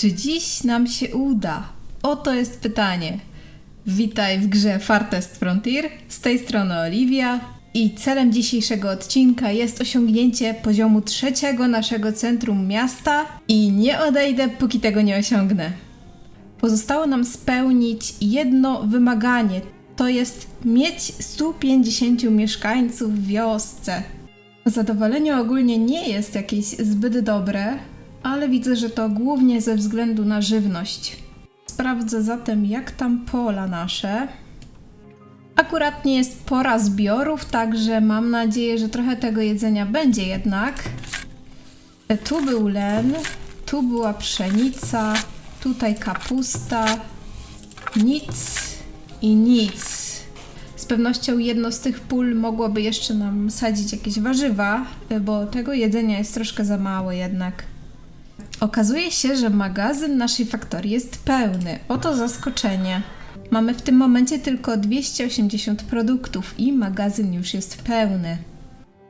Czy dziś nam się uda? Oto jest pytanie. Witaj w grze Fartest Frontier. Z tej strony Oliwia. I celem dzisiejszego odcinka jest osiągnięcie poziomu trzeciego naszego centrum miasta i nie odejdę, póki tego nie osiągnę. Pozostało nam spełnić jedno wymaganie. To jest mieć 150 mieszkańców w wiosce. Zadowolenie ogólnie nie jest jakieś zbyt dobre, ale widzę, że to głównie ze względu na żywność. Sprawdzę zatem, jak tam pola nasze. Akurat nie jest pora zbiorów, także mam nadzieję, że trochę tego jedzenia będzie jednak. E, Tu był len, tu była pszenica, tutaj kapusta, nic i nic. Z pewnością jedno z tych pól mogłoby jeszcze nam sadzić jakieś warzywa, y, bo tego jedzenia jest troszkę za mało jednak. Okazuje się, że magazyn naszej faktorii jest pełny. Oto zaskoczenie. Mamy w tym momencie tylko 280 produktów i magazyn już jest pełny.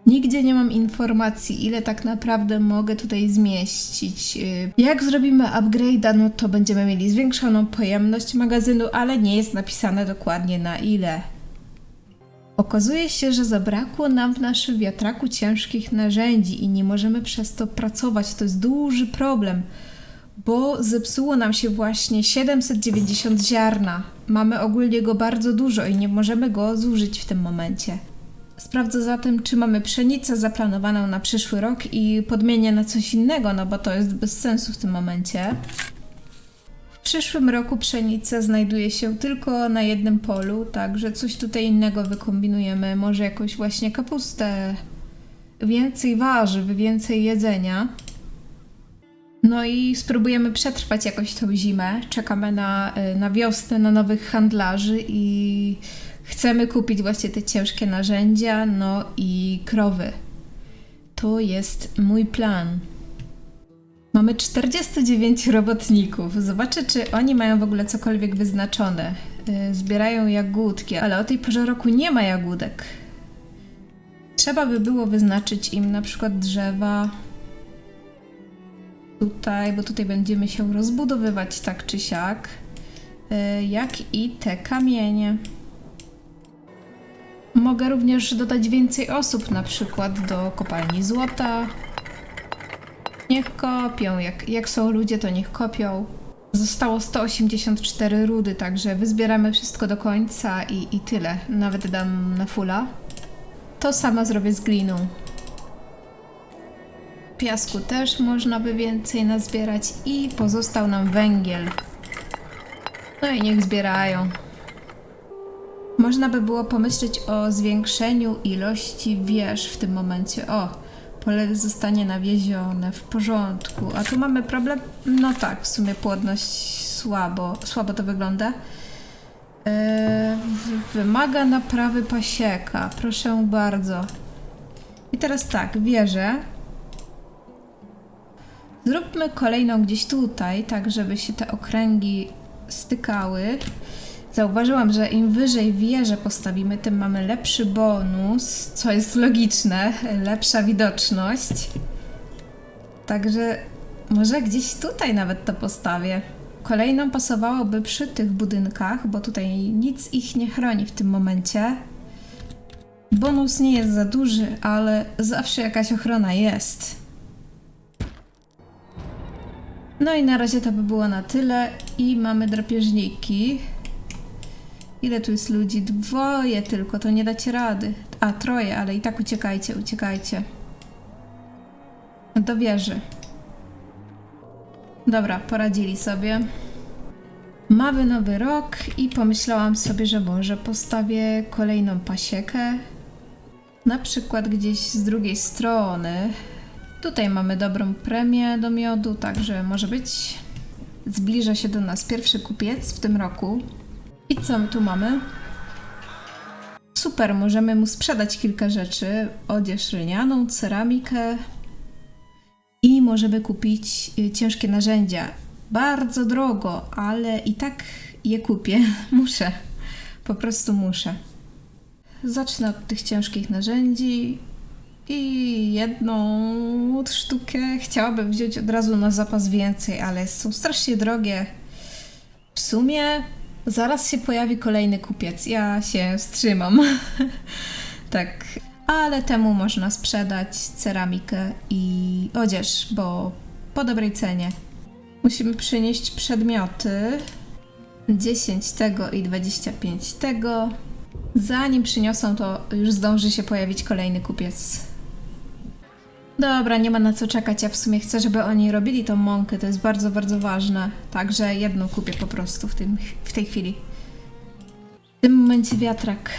Nigdzie nie mam informacji, ile tak naprawdę mogę tutaj zmieścić. Yy, Jak zrobimy upgrade'a, no to będziemy mieli zwiększoną pojemność magazynu, ale nie jest napisane dokładnie na ile. Okazuje się, że zabrakło nam w naszym wiatraku ciężkich narzędzi i nie możemy przez to pracować. To jest duży problem, bo zepsuło nam się właśnie 790 ziarna. Mamy ogólnie go bardzo dużo i nie możemy go zużyć w tym momencie. Sprawdzę zatem, czy mamy pszenicę zaplanowaną na przyszły rok i podmienię na coś innego, no bo to jest bez sensu w tym momencie. W przyszłym roku pszenica znajduje się tylko na jednym polu, także coś tutaj innego wykombinujemy. Może jakąś właśnie kapustę, więcej warzyw, więcej jedzenia. No i spróbujemy przetrwać jakoś tą zimę. Czekamy na, y, na wiosnę, na nowych handlarzy i chcemy kupić właśnie te ciężkie narzędzia, no i krowy. To jest mój plan. Mamy 49 robotników. Zobaczę, czy oni mają w ogóle cokolwiek wyznaczone. Yy, Zbierają jagódki, ale o tej porze roku nie ma jagódek. Trzeba by było wyznaczyć im na przykład drzewa. Tutaj, bo tutaj będziemy się rozbudowywać tak czy siak. Yy, Jak i te kamienie. Mogę również dodać więcej osób, na przykład do kopalni złota. Niech kopią, jak, jak są ludzie, to niech kopią. Zostało 184 rudy, także wyzbieramy wszystko do końca i, i tyle. Nawet dam na fula. To samo zrobię z gliną. Piasku też można by więcej nazbierać i pozostał nam węgiel. No i niech zbierają. Można by było pomyśleć o zwiększeniu ilości wież w tym momencie. O, pole zostanie nawiezione w porządku. A tu mamy problem? No tak, w sumie płodność słabo, słabo to wygląda. W- wymaga naprawy pasieka. Proszę bardzo. I teraz tak, wieżę. Zróbmy kolejną gdzieś tutaj, tak żeby się te okręgi stykały. Zauważyłam, że im wyżej wieżę postawimy, tym mamy lepszy bonus, co jest logiczne, lepsza widoczność. Także może gdzieś tutaj nawet to postawię. Kolejną pasowałoby przy tych budynkach, bo tutaj nic ich nie chroni w tym momencie. Bonus nie jest za duży, ale zawsze jakaś ochrona jest. No i na razie to by było na tyle i mamy drapieżniki. Ile tu jest ludzi? Dwoje tylko, to nie dacie rady. A, troje, ale i tak uciekajcie, uciekajcie. Do wieży. Dobra, poradzili sobie. Mamy nowy rok i pomyślałam sobie, że może postawię kolejną pasiekę. Na przykład gdzieś z drugiej strony. Tutaj mamy dobrą premię do miodu, także może być. Zbliża się do nas pierwszy kupiec w tym roku. I co my tu mamy? Super, możemy mu sprzedać kilka rzeczy. Odzież lnianą, ceramikę. I możemy kupić y, ciężkie narzędzia. Bardzo drogo, ale i tak je kupię. Muszę. Po prostu muszę. Zacznę od tych ciężkich narzędzi i jedną sztukę chciałabym wziąć od razu na zapas więcej, ale są strasznie drogie. W sumie zaraz się pojawi kolejny kupiec. Ja się wstrzymam. tak, ale temu można sprzedać ceramikę i odzież, bo po dobrej cenie. Musimy przynieść przedmioty. 10 tego i 25 tego. Zanim przyniosą, to już zdąży się pojawić kolejny kupiec. Dobra, nie ma na co czekać. Ja w sumie chcę, żeby oni robili tą mąkę. To jest bardzo, bardzo ważne. Także jedną kupię po prostu w, tym, w tej chwili. W tym momencie wiatrak.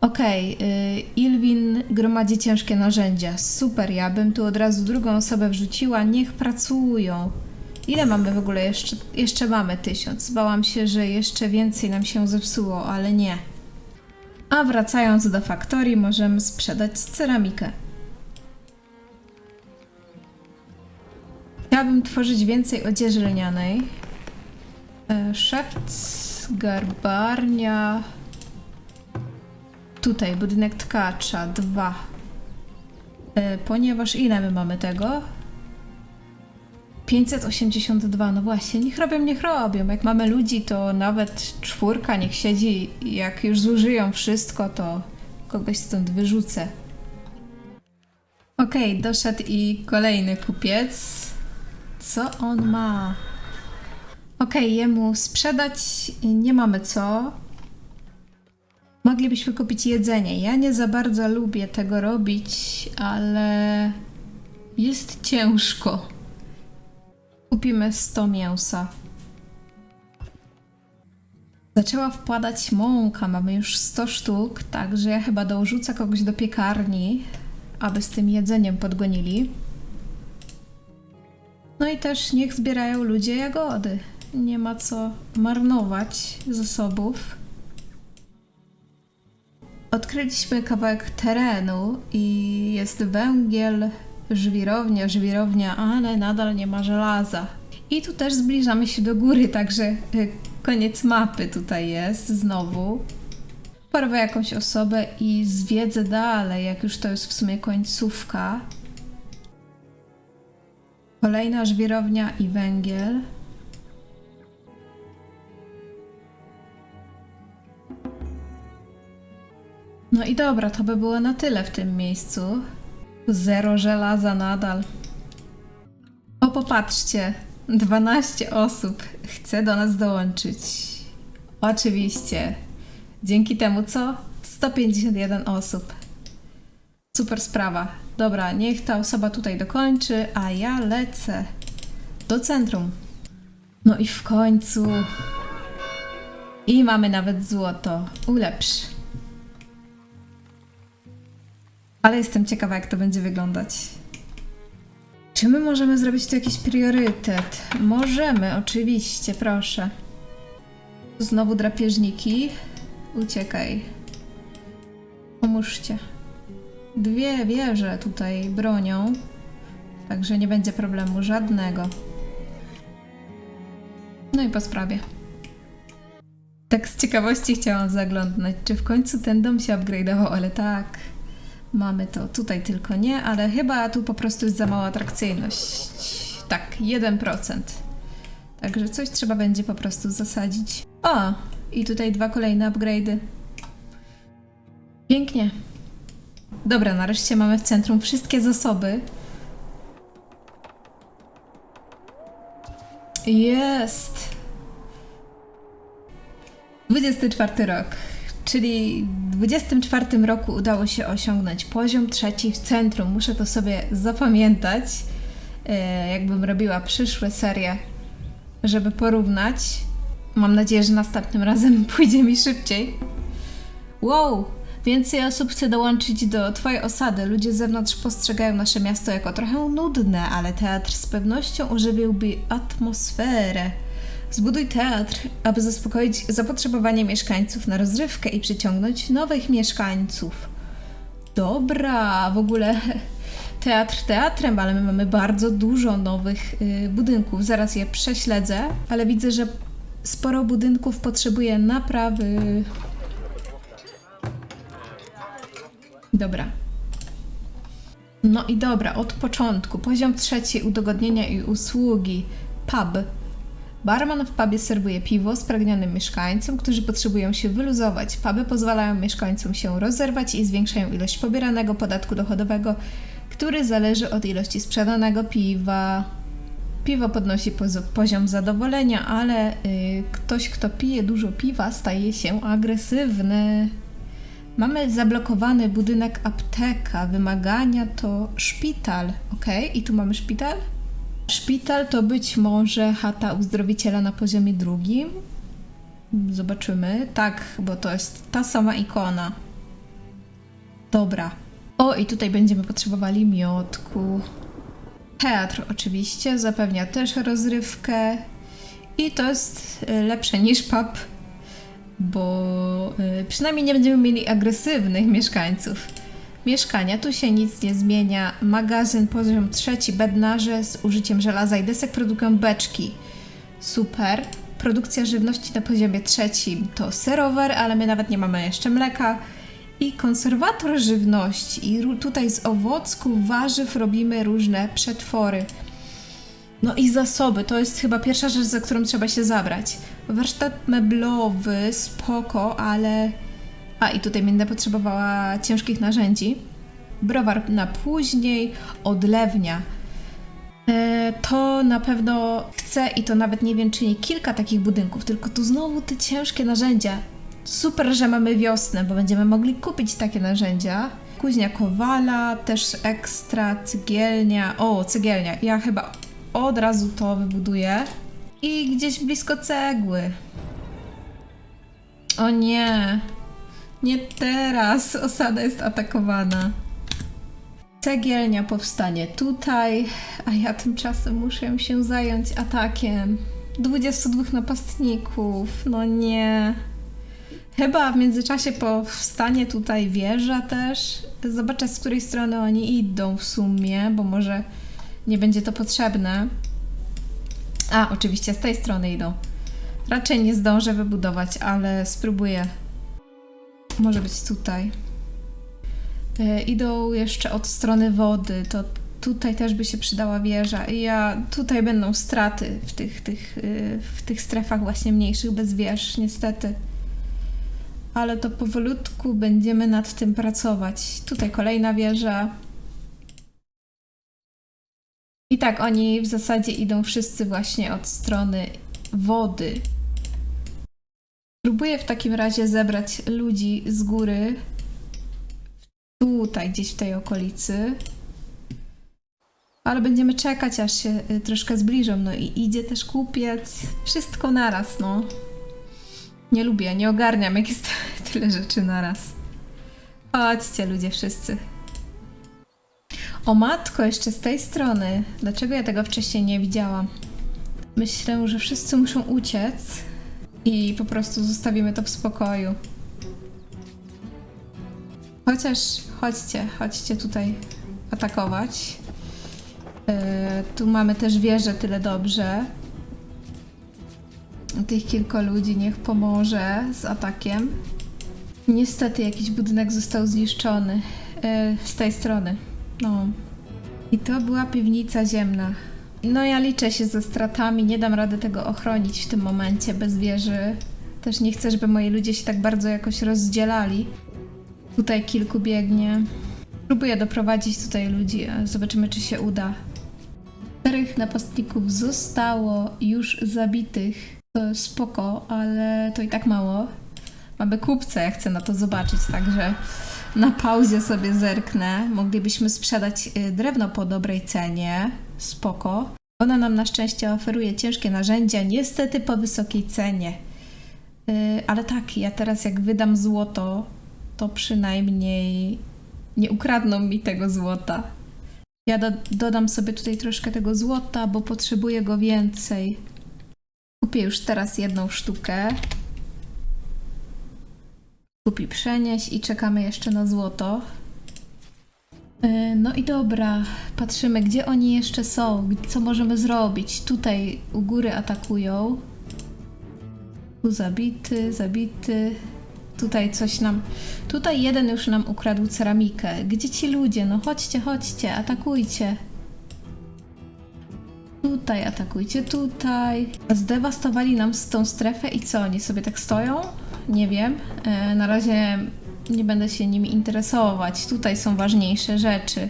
Okej, y, Ilwin gromadzi ciężkie narzędzia. Super, ja bym tu od razu drugą osobę wrzuciła. Niech pracują. Ile mamy w ogóle jeszcze? Jeszcze mamy tysiąc. Bałam się, że jeszcze więcej nam się zepsuło, ale nie. A wracając do faktorii, możemy sprzedać ceramikę. Chciałabym tworzyć więcej odzieży lnianej. E, Szept, garbarnia. Tutaj budynek tkacza, dwa. E, Ponieważ ile my mamy tego? 582, no właśnie, niech robią, niech robią. Jak mamy ludzi, to nawet czwórka niech siedzi. Jak już zużyją wszystko, to kogoś stąd wyrzucę. Okej, doszedł i kolejny kupiec. Co on ma? Okej, jemu sprzedać nie mamy co. Moglibyśmy kupić jedzenie. Ja nie za bardzo lubię tego robić, ale jest ciężko. Kupimy 100 mięsa. Zaczęła wpadać mąka, mamy już 100 sztuk, także ja chyba dorzucę kogoś do piekarni, aby z tym jedzeniem podgonili. No i też niech zbierają ludzie jagody. Nie ma co marnować zasobów. Odkryliśmy kawałek terenu i jest węgiel, żwirownia, żwirownia, ale nadal nie ma żelaza. I tu też zbliżamy się do góry, także y, koniec mapy tutaj jest znowu. Porwę jakąś osobę i zwiedzę dalej, jak już to jest w sumie końcówka. Kolejna żwirownia i węgiel. No i dobra, to by było na tyle w tym miejscu. Zero żelaza nadal. O, popatrzcie. 12 osób chce do nas dołączyć. Oczywiście. Dzięki temu co? 151 osób. Super sprawa. Dobra, niech ta osoba tutaj dokończy, a ja lecę do centrum. No i w końcu. I mamy nawet złoto. Ulepsz. Ale jestem ciekawa, jak to będzie wyglądać. Czy my możemy zrobić tu jakiś priorytet? Możemy, oczywiście, proszę. Znowu drapieżniki. Uciekaj. Pomóżcie. Dwie wieże tutaj bronią, także nie będzie problemu żadnego. No i po sprawie. Tak z ciekawości chciałam zaglądnąć, czy w końcu ten dom się upgrade'ował, ale tak. Mamy to tutaj tylko nie, ale chyba tu po prostu jest za mała atrakcyjność. Tak, 1%. Także coś trzeba będzie po prostu zasadzić. O! I tutaj dwa kolejne upgrade'y. Pięknie. Dobra, nareszcie mamy w centrum wszystkie zasoby. Jest! 24 rok, czyli w 24 roku udało się osiągnąć poziom trzeci w centrum. Muszę to sobie zapamiętać, e, jakbym robiła przyszłe serie, żeby porównać. Mam nadzieję, że następnym razem pójdzie mi szybciej. Wow! Więcej osób chce dołączyć do Twojej osady. Ludzie z zewnątrz postrzegają nasze miasto jako trochę nudne, ale teatr z pewnością ożywiłby atmosferę. Zbuduj teatr, aby zaspokoić zapotrzebowanie mieszkańców na rozrywkę i przyciągnąć nowych mieszkańców. Dobra, w ogóle teatr teatrem, ale my mamy bardzo dużo nowych y, budynków. Zaraz je prześledzę, ale widzę, że sporo budynków potrzebuje naprawy. Dobra. No i dobra, od początku. Poziom trzeci udogodnienia i usługi. Pub. Barman w pubie serwuje piwo spragnionym mieszkańcom, którzy potrzebują się wyluzować. Puby pozwalają mieszkańcom się rozerwać i zwiększają ilość pobieranego podatku dochodowego, który zależy od ilości sprzedanego piwa. Piwo podnosi poziom zadowolenia, ale y, ktoś, kto pije dużo piwa, staje się agresywny. Mamy zablokowany budynek apteka. Wymagania to szpital. Ok, i tu mamy szpital? Szpital to być może chata uzdrowiciela na poziomie drugim. Zobaczymy. Tak, bo to jest ta sama ikona. Dobra. O, i tutaj będziemy potrzebowali miotku. Teatr oczywiście zapewnia też rozrywkę. I to jest y, lepsze niż pub bo y, przynajmniej nie będziemy mieli agresywnych mieszkańców. Mieszkania, tu się nic nie zmienia. Magazyn poziom trzeci, bednarze z użyciem żelaza i desek produkują beczki. Super. Produkcja żywności na poziomie trzecim to serowar, ale my nawet nie mamy jeszcze mleka. I konserwator żywności. I tutaj z owocków, warzyw robimy różne przetwory. No i zasoby, to jest chyba pierwsza rzecz, za którą trzeba się zabrać. Warsztat meblowy, spoko, ale... A, i tutaj będę potrzebowała ciężkich narzędzi. Browar na później, odlewnia. E, to na pewno chcę i to nawet nie wiem, czy nie kilka takich budynków, tylko tu znowu te ciężkie narzędzia. Super, że mamy wiosnę, bo będziemy mogli kupić takie narzędzia. Kuźnia Kowala, też ekstra, cygielnia. O, cygielnia. Ja chyba od razu to wybuduję. I gdzieś blisko cegły. O nie. Nie teraz. Osada jest atakowana. Cegielnia powstanie tutaj, a ja tymczasem muszę się zająć atakiem. 22 napastników. No nie. Chyba w międzyczasie powstanie tutaj wieża też. Zobaczę, z której strony oni idą w sumie, bo może nie będzie to potrzebne. A, oczywiście z tej strony idą. Raczej nie zdążę wybudować, ale spróbuję. Może być tutaj. E, idą jeszcze od strony wody, to tutaj też by się przydała wieża. I ja, tutaj będą straty w tych, tych, y, w tych strefach właśnie mniejszych bez wież, niestety. Ale to powolutku będziemy nad tym pracować. Tutaj kolejna wieża. I tak, oni w zasadzie idą wszyscy właśnie od strony wody. Próbuję w takim razie zebrać ludzi z góry. Tutaj, gdzieś w tej okolicy. Ale będziemy czekać, aż się y, troszkę zbliżą. No i idzie też kupiec. Wszystko naraz, no. Nie lubię, nie ogarniam, jak jest tyle rzeczy naraz. Chodźcie, ludzie wszyscy. O matko, jeszcze z tej strony. Dlaczego ja tego wcześniej nie widziałam? Myślę, że wszyscy muszą uciec i po prostu zostawimy to w spokoju. Chociaż chodźcie, chodźcie tutaj atakować. Yy, tu mamy też wieżę tyle dobrze. Tych kilka ludzi niech pomoże z atakiem. Niestety jakiś budynek został zniszczony yy, z tej strony. No. I to była piwnica ziemna. No ja liczę się ze stratami, nie dam rady tego ochronić w tym momencie bez wieży. Też nie chcę, żeby moi ludzie się tak bardzo jakoś rozdzielali. Tutaj kilku biegnie. Próbuję doprowadzić tutaj ludzi, zobaczymy czy się uda. Czterech napastników zostało już zabitych. To spoko, ale to i tak mało. Mamy kupca, ja chcę na to zobaczyć, także na pauzie sobie zerknę. Moglibyśmy sprzedać y, drewno po dobrej cenie. Spoko. Ona nam na szczęście oferuje ciężkie narzędzia, niestety po wysokiej cenie. Y, Ale tak, ja teraz jak wydam złoto, to przynajmniej nie ukradną mi tego złota. Ja do, dodam sobie tutaj troszkę tego złota, bo potrzebuję go więcej. Kupię już teraz jedną sztukę. Kupi przenieść i czekamy jeszcze na złoto. Yy, No i dobra, patrzymy, gdzie oni jeszcze są, co możemy zrobić. Tutaj u góry atakują. Tu zabity, zabity. Tutaj coś nam. Tutaj jeden już nam ukradł ceramikę. Gdzie ci ludzie? No chodźcie, chodźcie, atakujcie. Tutaj atakujcie, tutaj. Zdewastowali nam tą strefę i co? Oni sobie tak stoją? Nie wiem. E, na razie nie będę się nimi interesować. Tutaj są ważniejsze rzeczy.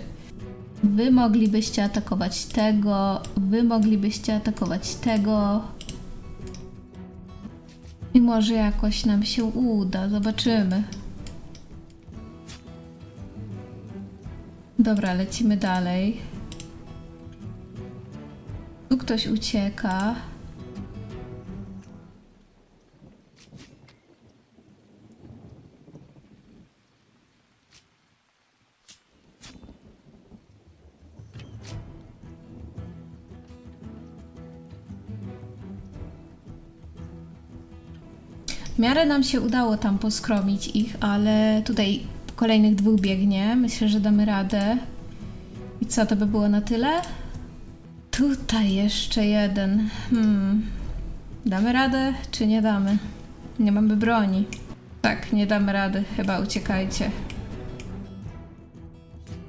Wy moglibyście atakować tego, wy moglibyście atakować tego. I może jakoś nam się uda, zobaczymy. Dobra, lecimy dalej. Tu ktoś ucieka. W miarę nam się udało tam poskromić ich, ale tutaj kolejnych dwóch biegnie. Myślę, że damy radę. I co, to by było na tyle? Tutaj jeszcze jeden. Hmm. Damy radę, czy nie damy? Nie mamy broni. Tak, nie damy rady. Chyba uciekajcie.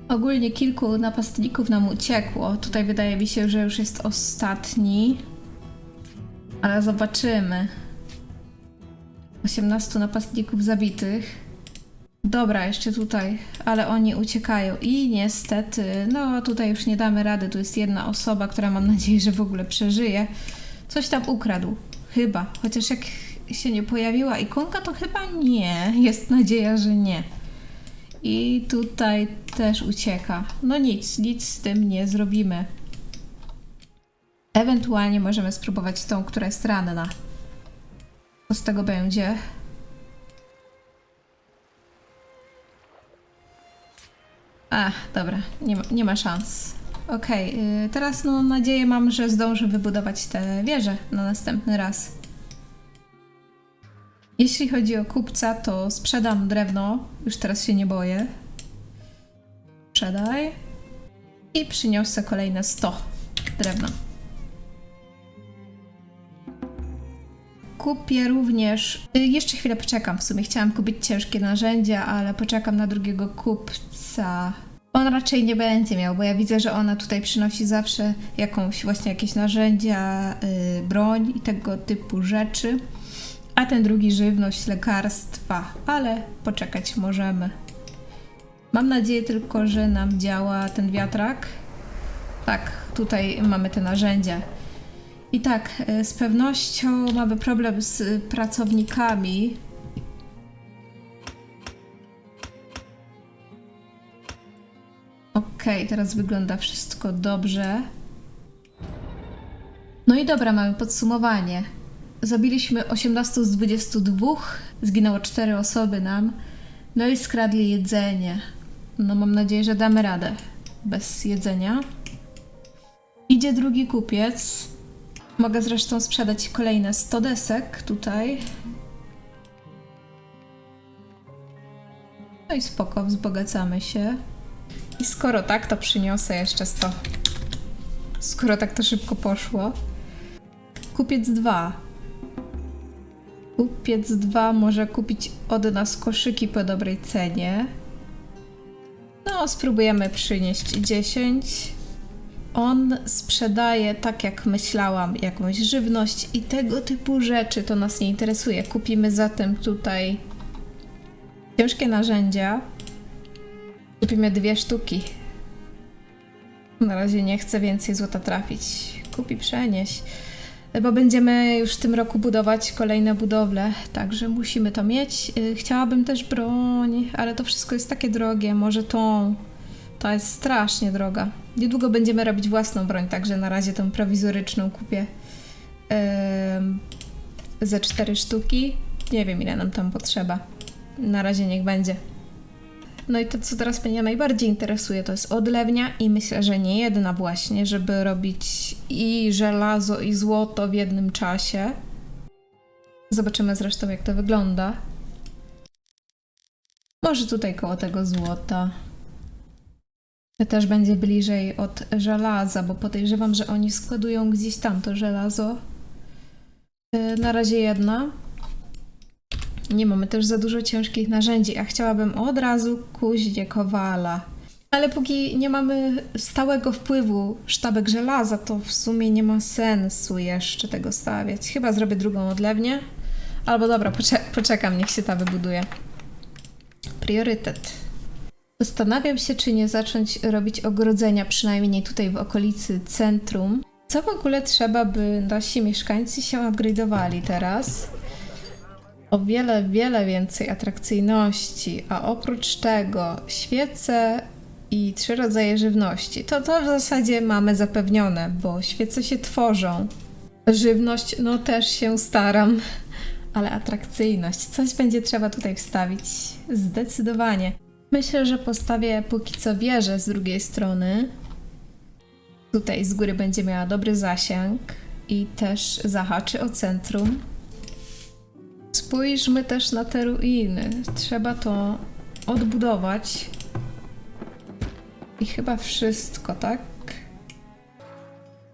Ogólnie kilku napastników nam uciekło. Tutaj wydaje mi się, że już jest ostatni. Ale zobaczymy. 18 napastników zabitych. Dobra, jeszcze tutaj, ale oni uciekają i niestety, no tutaj już nie damy rady. Tu jest jedna osoba, która mam nadzieję, że w ogóle przeżyje. Coś tam ukradł. Chyba. Chociaż jak się nie pojawiła ikonka, to chyba nie. Jest nadzieja, że nie. I tutaj też ucieka. No nic, nic z tym nie zrobimy. Ewentualnie możemy spróbować tą, która jest ranna. Co z tego będzie? A, dobra, nie ma, nie ma szans. Okej, y, teraz no nadzieję mam, że zdążę wybudować tę wieżę na następny raz. Jeśli chodzi o kupca, to sprzedam drewno. Już teraz się nie boję. Sprzedaj. I przyniosę kolejne 100 drewna. Kupię również. y, Jeszcze chwilę poczekam. W sumie chciałam kupić ciężkie narzędzia, ale poczekam na drugiego kupca. On raczej nie będzie miał, bo ja widzę, że ona tutaj przynosi zawsze jakąś, właśnie jakieś narzędzia, y, broń i tego typu rzeczy. A ten drugi żywność, lekarstwa, ale poczekać możemy. Mam nadzieję tylko, że nam działa ten wiatrak. Tak, tutaj mamy te narzędzia. I tak, e, z pewnością mamy problem z e, pracownikami. Okej, teraz wygląda wszystko dobrze. No i dobra, mamy podsumowanie. Zabiliśmy 18 z 22, zginęło 4 osoby nam, no i skradli jedzenie. No mam nadzieję, że damy radę bez jedzenia. Idzie drugi kupiec. Mogę zresztą sprzedać kolejne 100 desek tutaj. No i spoko, wzbogacamy się. I skoro tak, to przyniosę jeszcze 100. Skoro tak to szybko poszło. Kupiec 2. Kupiec 2 może kupić od nas koszyki po dobrej cenie. No, spróbujemy przynieść 10. On sprzedaje, tak jak myślałam, jakąś żywność i tego typu rzeczy to nas nie interesuje. Kupimy zatem tutaj ciężkie narzędzia. Kupimy dwie sztuki. Na razie nie chcę więcej złota trafić. Kupi, przenieś. Bo będziemy już w tym roku budować kolejne budowle, także musimy to mieć. Y, Chciałabym też broń, ale to wszystko jest takie drogie. Może tą. Ta jest strasznie droga. Niedługo będziemy robić własną broń, także na razie tą prowizoryczną kupię em, ze cztery sztuki. Nie wiem ile nam tam potrzeba. Na razie niech będzie. No i to, co teraz mnie najbardziej interesuje, to jest odlewnia i myślę, że nie jedna właśnie, żeby robić i żelazo, i złoto w jednym czasie. Zobaczymy zresztą, jak to wygląda. Może tutaj koło tego złota. Też będzie bliżej od żelaza, bo podejrzewam, że oni składują gdzieś tam to żelazo. Yy, Na razie jedna. Nie mamy też za dużo ciężkich narzędzi, a chciałabym od razu kuźnię kowala. Ale póki nie mamy stałego wpływu sztabek żelaza, to w sumie nie ma sensu jeszcze tego stawiać. Chyba zrobię drugą odlewnię. Albo dobra, pocze- poczekam, niech się ta wybuduje. Priorytet. Zastanawiam się, czy nie zacząć robić ogrodzenia, przynajmniej tutaj w okolicy centrum. Co w ogóle trzeba, by nasi mieszkańcy się upgrade'owali teraz? O wiele, wiele więcej atrakcyjności, a oprócz tego świece i trzy rodzaje żywności. To to w zasadzie mamy zapewnione, bo świece się tworzą. Żywność, no też się staram, ale atrakcyjność, coś będzie trzeba tutaj wstawić. Zdecydowanie. Myślę, że postawię póki co wieżę z drugiej strony. Tutaj z góry będzie miała dobry zasięg i też zahaczy o centrum. Spójrzmy też na te ruiny. Trzeba to odbudować. I chyba wszystko, tak?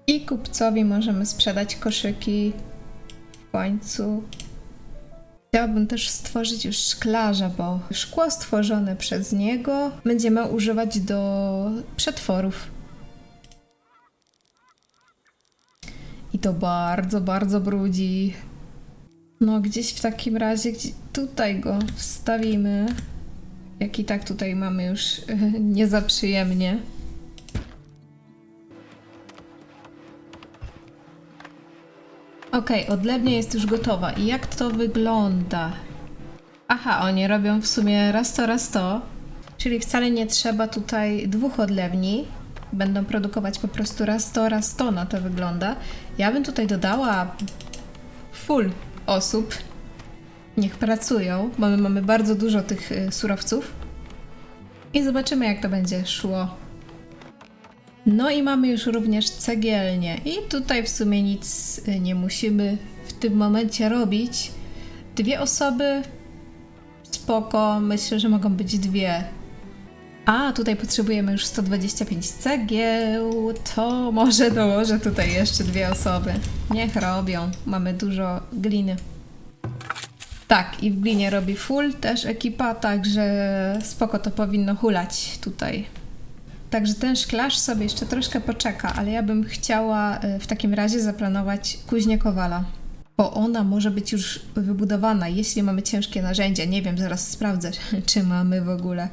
I kupcowi możemy sprzedać koszyki w końcu. Chciałabym też stworzyć już szklarza, bo szkło stworzone przez niego będziemy używać do przetworów. I to bardzo, bardzo brudzi. No, gdzieś w takim razie, gdzie tutaj go wstawimy. Jak i tak tutaj mamy już nie Okej, odlewnia jest już gotowa. I jak to wygląda? Aha, oni robią w sumie raz to, raz to. Czyli wcale nie trzeba tutaj dwóch odlewni. Będą produkować po prostu raz to, raz to. Na to wygląda. Ja bym tutaj dodała full osób. Niech pracują, bo my mamy bardzo dużo tych y, surowców. I zobaczymy, jak to będzie szło. No i mamy już również cegielnię. I tutaj w sumie nic y, nie musimy w tym momencie robić. Dwie osoby, spoko, myślę, że mogą być dwie. A, tutaj potrzebujemy już 125 cegieł, to może dołożę tutaj jeszcze dwie osoby. Niech robią, mamy dużo gliny. Tak, i w glinie robi full też ekipa, także spoko to powinno hulać tutaj. Także ten szklarz sobie jeszcze troszkę poczeka, ale ja bym chciała y, w takim razie zaplanować kuźnię Kowala. Bo ona może być już wybudowana, jeśli mamy ciężkie narzędzia. Nie wiem, zaraz sprawdzę, czy mamy w ogóle.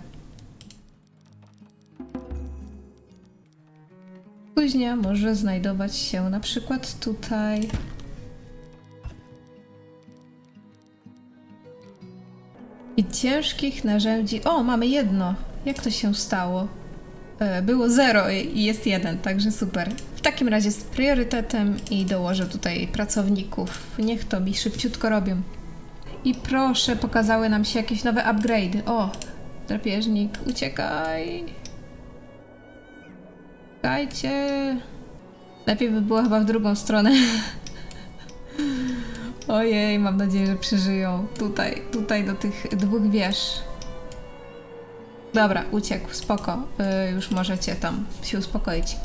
Kuźnia może znajdować się na przykład tutaj. I ciężkich narzędzi. O, mamy jedno. Jak to się stało? E, Było zero i jest jeden, także super. W takim razie z priorytetem i dołożę tutaj pracowników. Niech to mi szybciutko robią. I proszę, pokazały nam się jakieś nowe upgrade. O, drapieżnik, uciekaj. Uciekajcie. Lepiej by było chyba w drugą stronę. Ojej, mam nadzieję, że przeżyją. Tutaj, tutaj do tych dwóch wież. Dobra, uciekł, spoko. Y, już możecie tam się uspokoić.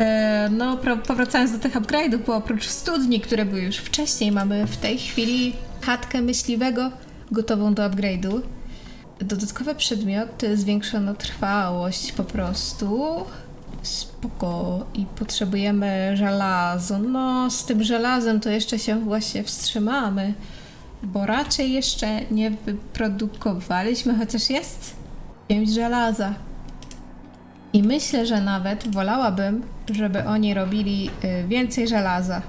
E, No, powracając do tych upgrade'ów, bo oprócz studni, które były już wcześniej, mamy w tej chwili chatkę myśliwego gotową do upgrade'u. Dodatkowe przedmioty, zwiększono trwałość po prostu. Spoko. I potrzebujemy żelazo. No, z tym żelazem to jeszcze się właśnie wstrzymamy. Bo raczej jeszcze nie wyprodukowaliśmy, chociaż jest 5 żelaza. I myślę, że nawet wolałabym, żeby oni robili y, więcej żelaza.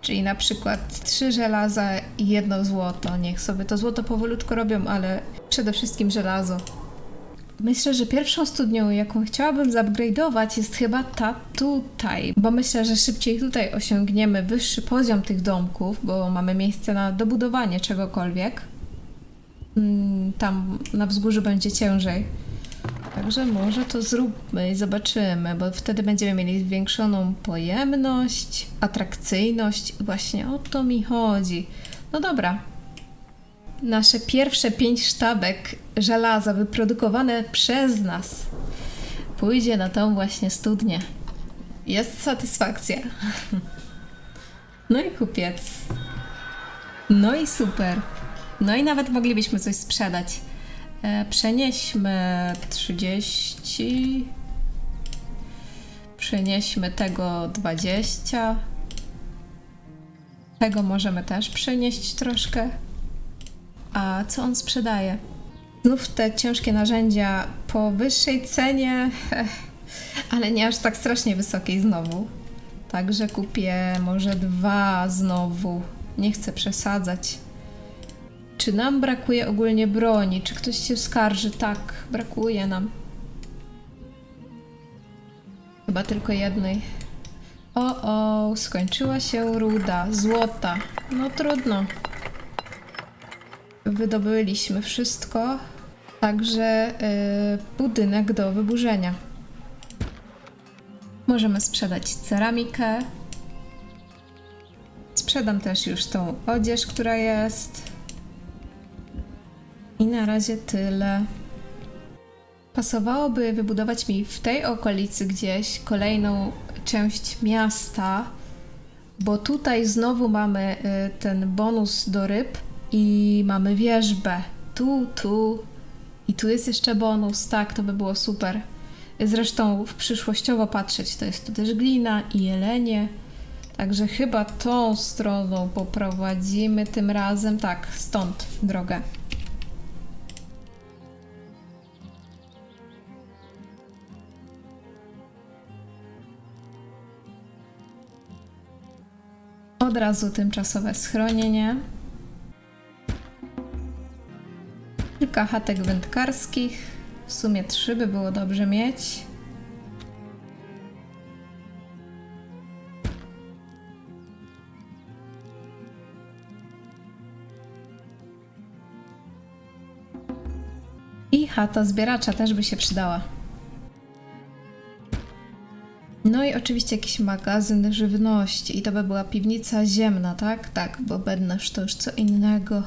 Czyli na przykład trzy żelaza i jedno złoto. Niech sobie to złoto powolutku robią, ale przede wszystkim żelazo. Myślę, że pierwszą studnią, jaką chciałabym zupgrade'ować, jest chyba ta tutaj, bo myślę, że szybciej tutaj osiągniemy wyższy poziom tych domków, bo mamy miejsce na dobudowanie czegokolwiek. Mm, Tam na wzgórzu będzie ciężej. Także może to zróbmy i zobaczymy, bo wtedy będziemy mieli zwiększoną pojemność, atrakcyjność. Właśnie o to mi chodzi. No dobra. Nasze pierwsze pięć sztabek żelaza wyprodukowane przez nas pójdzie na tą właśnie studnię. Jest satysfakcja. No i kupiec. No i super. No i nawet moglibyśmy coś sprzedać. E, przenieśmy 30. Przenieśmy tego 20. Tego możemy też przenieść troszkę. A co on sprzedaje? Znów te ciężkie narzędzia po wyższej cenie, ale nie aż tak strasznie wysokiej znowu. Także kupię może dwa znowu. Nie chcę przesadzać. Czy nam brakuje ogólnie broni? Czy ktoś się skarży? Tak, brakuje nam. Chyba tylko jednej. O, o, skończyła się ruda, złota. No trudno. Wydobyliśmy wszystko, także y, budynek do wyburzenia. Możemy sprzedać ceramikę. Sprzedam też już tą odzież, która jest. I na razie tyle. Pasowałoby wybudować mi w tej okolicy gdzieś kolejną część miasta, bo tutaj znowu mamy y, ten bonus do ryb i mamy wieżbę. Tu, tu i tu jest jeszcze bonus. Tak, to by było super. Zresztą w przyszłościowo patrzeć, to jest tu też glina i jelenie. Także chyba tą stroną poprowadzimy tym razem. Tak, stąd drogę. Od razu tymczasowe schronienie. Kilka chatek wędkarskich. W sumie trzy by było dobrze mieć. I chata zbieracza też by się przydała. No i oczywiście jakiś magazyn żywności. I to by była piwnica ziemna, tak? Tak, bo bednarz to już co innego.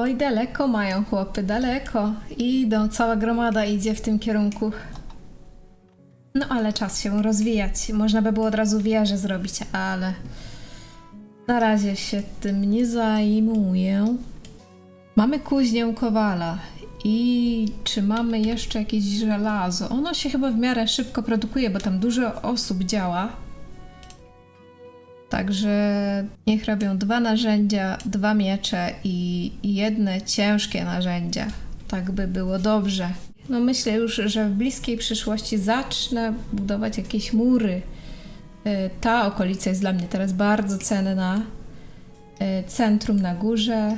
Oj, daleko mają chłopy, daleko. Idą, cała gromada idzie w tym kierunku. No ale czas się rozwijać. Można by było od razu wieżę zrobić, ale na razie się tym nie zajmuję. Mamy kuźnię kowala. I czy mamy jeszcze jakieś żelazo? Ono się chyba w miarę szybko produkuje, bo tam dużo osób działa. Także niech robią dwa narzędzia, dwa miecze i jedne ciężkie narzędzia. Tak by było dobrze. No myślę już, że w bliskiej przyszłości zacznę budować jakieś mury. Y, Ta okolica jest dla mnie teraz bardzo cenna. Y, Centrum na górze.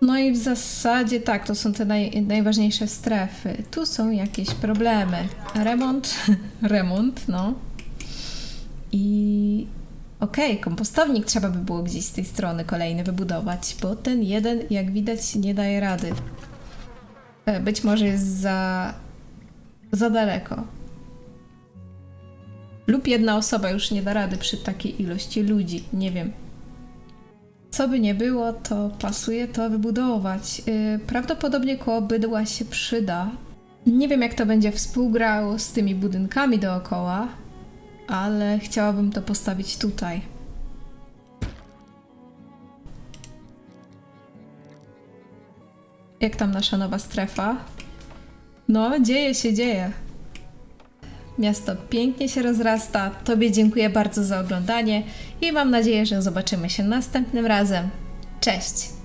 No i w zasadzie tak, to są te naj, najważniejsze strefy. Tu są jakieś problemy. Remont, remont, no. I okej, kompostownik trzeba by było gdzieś z tej strony kolejny wybudować, bo ten jeden, jak widać, nie daje rady. E, Być może jest za, za daleko. Lub jedna osoba już nie da rady przy takiej ilości ludzi, nie wiem. Co by nie było, to pasuje to wybudować. Yy, prawdopodobnie koło bydła się przyda. Nie wiem, jak to będzie współgrało z tymi budynkami dookoła, ale chciałabym to postawić tutaj. Jak tam nasza nowa strefa? No, dzieje się, dzieje. Miasto pięknie się rozrasta. Tobie dziękuję bardzo za oglądanie i mam nadzieję, że zobaczymy się następnym razem. Cześć!